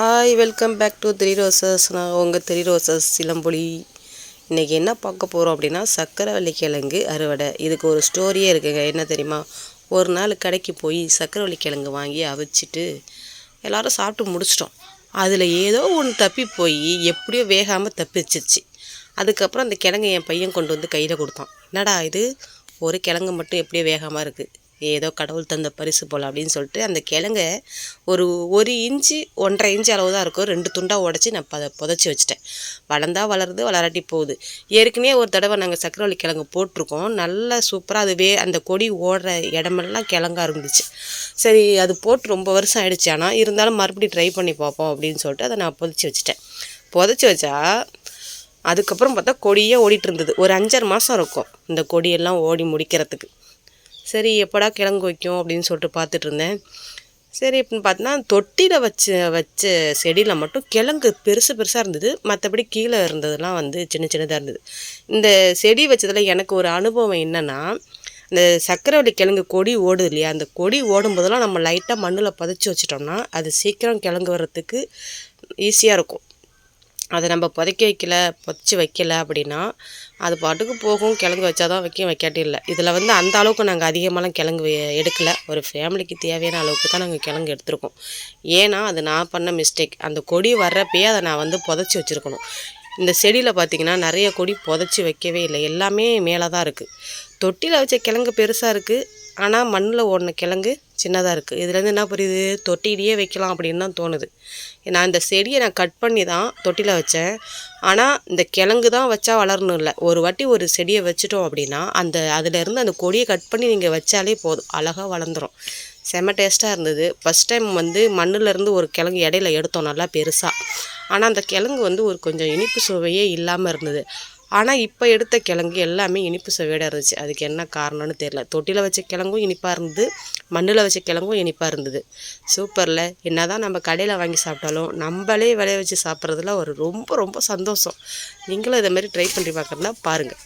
Hi welcome back to three roses நான் உங்கள் three roses Silamboli. இன்றைக்கி என்ன பார்க்க போகிறோம் அப்படின்னா சக்கரை கிழங்கு அறுவடை. இதுக்கு ஒரு ஸ்டோரியே இருக்குங்க. என்ன தெரியுமா? ஒரு நாள் கடைக்கு போய் சக்கரை கிழங்கு வாங்கி அவிச்சிட்டு எல்லோரும் சாப்பிட்டு முடிச்சிட்டோம். அதில் ஏதோ ஒன்று தப்பி போய் எப்படியோ வேகாமல் தப்பிச்சிருச்சு அதுக்கப்புறம் அந்த கிழங்கு என் பையன் கொண்டு வந்து கையில் கொடுத்தான். என்னடா இது? ஒரு கிழங்கு மட்டும் எப்படியோ வேகமாக இருக்குது ஏதோ கடவுள் தந்த பரிசு போல் அப்படின்னு சொல்லிட்டு அந்த கிழங்க ஒரு ஒரு இன்ச்சு ஒன்றரை இன்ச்சு அளவு தான் இருக்கும். ரெண்டு துண்டாக உடச்சி நான் அதை புதைச்சி வச்சுட்டேன். வளர்ந்தா வளருது வளராட்டி போகுது. ஏற்கனவே ஒரு தடவை நாங்கள் சக்கரவள்ளி கிழங்கு போட்டிருக்கோம். நல்லா சூப்பராக அதுவே அந்த கொடி ஓடுற இடமெல்லாம் கிழங்கா இருந்துச்சு. சரி அது போட்டு ரொம்ப வருஷம் ஆயிடுச்சு. ஆனால் இருந்தாலும் மறுபடியும் ட்ரை பண்ணி பார்ப்போம் அப்படின்னு சொல்லிட்டு அதை நான் புதைச்சி வச்சுட்டேன். புதைச்சி வச்சா அதுக்கப்புறம் பார்த்தா கொடியே ஓடிட்டு இருந்தது. ஒரு அஞ்சாறு மாதம் இருக்கும் இந்த கொடியெல்லாம் ஓடி முடிக்கிறதுக்கு. சரி எப்படா கிழங்கு வைக்கும் அப்படின்னு சொல்லிட்டு பார்த்துட்டு இருந்தேன் சரி அப்படின்னு பார்த்தோன்னா தொட்டியில் வச்ச வச்ச செடியில் மட்டும் கிழங்கு பெருசு பெருசாக இருந்தது. மற்றபடி கீழே இருந்ததுலாம் வந்து சின்ன சின்னதாக இருந்தது. இந்த செடி வச்சதில் எனக்கு ஒரு அனுபவம் என்னென்னா இந்த சக்கரவள்ளி கிழங்கு கொடி ஓடுது இல்லையா? அந்த கொடி ஓடும்போதெல்லாம் நம்ம லைட்டாக மண்ணில் பதிச்சு வச்சிட்டோம்னா அது சீக்கிரம் கிழங்கு வர்றதுக்கு ஈஸியாக இருக்கும். அதை நம்ம புதைக்க வைக்கல புதைச்சி வைக்கல அப்படின்னா அது பாட்டுக்கு போகும். கிழங்கு வச்சா தான் வைக்கும் வைக்காட்டி இல்லை. இதில் வந்து அந்த அளவுக்கு நாங்கள் அதிகமாகலாம் கிழங்கு எடுக்கலை. ஒரு ஃபேமிலிக்கு தேவையான அளவுக்கு தான் நாங்கள் கிழங்கு எடுத்திருக்கோம். ஏன்னா அது நான் பண்ண மிஸ்டேக் அந்த கொடி வர்றப்பயே அதை நான் வந்து புதைச்சி வச்சுருக்கணும். இந்த செடியில் பார்த்திங்கன்னா நிறைய கொடி புதைச்சி வைக்கவே இல்லை. எல்லாமே மேலே தான் இருக்குது தொட்டியில் வச்ச கிழங்கு பெருசாக இருக்குது ஆனால் மண்ணில் ஓடின கிழங்கு சின்னதாக இருக்குது இதுலேருந்து என்ன புரியுது? தொட்டிலேயே வைக்கலாம் அப்படின்னு தான் தோணுது. நான் இந்த செடியை நான் கட் பண்ணி தான் தொட்டியில் வச்சேன். ஆனால் இந்த கிழங்கு தான் வச்சா வளரணும் இல்லை. ஒரு வாட்டி ஒரு செடியை வச்சுட்டோம் அப்படின்னா அந்த அதிலேருந்து அந்த கொடியை கட் பண்ணி நீங்கள் வச்சாலே போதும். அழகாக வளர்ந்துடும் செம டேஸ்ட்டாக இருந்தது. ஃபஸ்ட் டைம் வந்து மண்ணிலேருந்து ஒரு கிழங்கு இடையில எடுத்தோம் நல்லா பெருசாக ஆனால் அந்த கிழங்கு வந்து ஒரு கொஞ்சம் இனிப்பு சுவையே இல்லாமல் இருந்தது. ஆனால் இப்போ எடுத்த கிழங்கு எல்லாமே இனிப்பு சுவையோட இருந்துச்சு. அதுக்கு என்ன காரணம்னு தெரில தொட்டியில் வச்ச கிழங்கும் இனிப்பாக இருந்தது. மண்ணில் வச்ச கிழங்கும் இனிப்பாக இருந்தது. சூப்பரில். என்ன தான் நம்ம கடையில் வாங்கி சாப்பிட்டாலும் நம்மளே விளைய வச்சு சாப்பிட்றதுல ஒரு ரொம்ப ரொம்ப சந்தோஷம். நீங்களும் இதை மாதிரி ட்ரை பண்ணி பார்க்குறதுனா பாருங்கள்